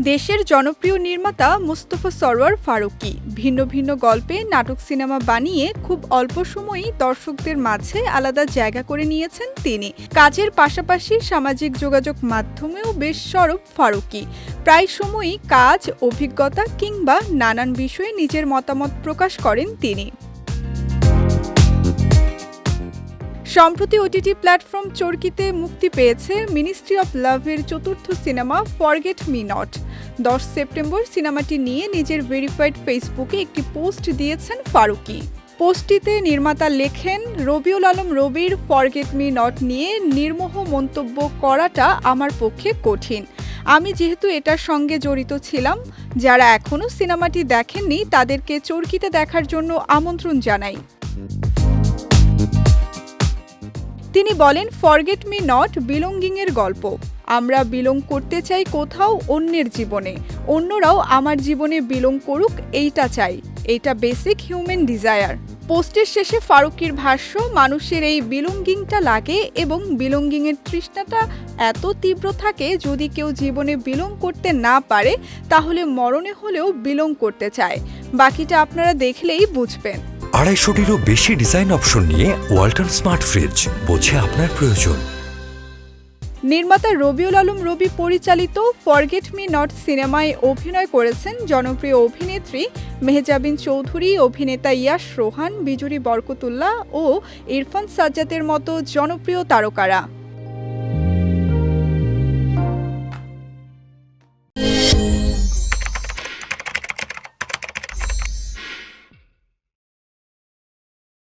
দেশের জনপ্রিয় নির্মাতা মুস্তফা সরওয়ার ফারুকী। ভিন্ন ভিন্ন গল্পে নাটক সিনেমা বানিয়ে খুব অল্প সময়েই দর্শকদের মাঝে আলাদা জায়গা করে নিয়েছেন তিনি। কাজের পাশাপাশি সামাজিক যোগাযোগ মাধ্যমেও বেশ সরব ফারুকী। প্রায় সময়ই কাজ, অভিজ্ঞতা কিংবা নানান বিষয়ে নিজের মতামত প্রকাশ করেন তিনি। সম্প্রতি ওটিটি প্ল্যাটফর্ম চরকিতে মুক্তি পেয়েছে মিনিস্ট্রি অফ লাভের চতুর্থ সিনেমা ফরগেট মি নট দশ সেপ্টেম্বর সিনেমাটি নিয়ে নিজের ভেরিফাইড ফেসবুকে একটি পোস্ট দিয়েছেন ফারুকী। পোস্টটিতে নির্মাতা লেখেন, রবিউল আলম রবির ফরগেট মি নট নিয়ে নির্মোহ মন্তব্য করাটা আমার পক্ষে কঠিন। আমি যেহেতু এটার সঙ্গে জড়িত ছিলাম, যারা এখনও সিনেমাটি দেখেননি তাদেরকে চরকিতে দেখার জন্য আমন্ত্রণ জানাই। তিনি বলেন ফরগেট মি নট বিলঙ্গিং এর গল্প। আমরা বিলং করতে চাই কোথাও অন্যের জীবনে। অন্যরাও আমার জীবনে বিলং করুক, এইটা চাই। এইটা বেসিক হিউম্যান ডিজায়ার পোস্টের শেষে ফারুকির ভাষ্য, মানুষের এই বিলঙ্গিংটা লাগে এবং বিলঙ্গিংয়ের তৃষ্ণাটা এত তীব্র থাকে, যদি কেউ জীবনে বিলং করতে না পারে, তাহলে মরণে হলেও বিলং করতে চায়। বাকিটা আপনারা দেখলেই বুঝবেন। আড়াইশোটিরও বেশি ডিজাইন অপশন নিয়ে ওয়ালটন স্মার্ট ফ্রিজ, বোঝে আপনার প্রয়োজন। নির্মাতা রবিউল আলম রবি পরিচালিত ফরগেট মি নট সিনেমায় অভিনয় করেছেন জনপ্রিয় অভিনেত্রী মেহজাবিন চৌধুরী, অভিনেতা ইয়াস রোহান, বিজুরি বরকতুল্লাহ ও ইরফান সাজ্জাদের মতো জনপ্রিয় তারকারা।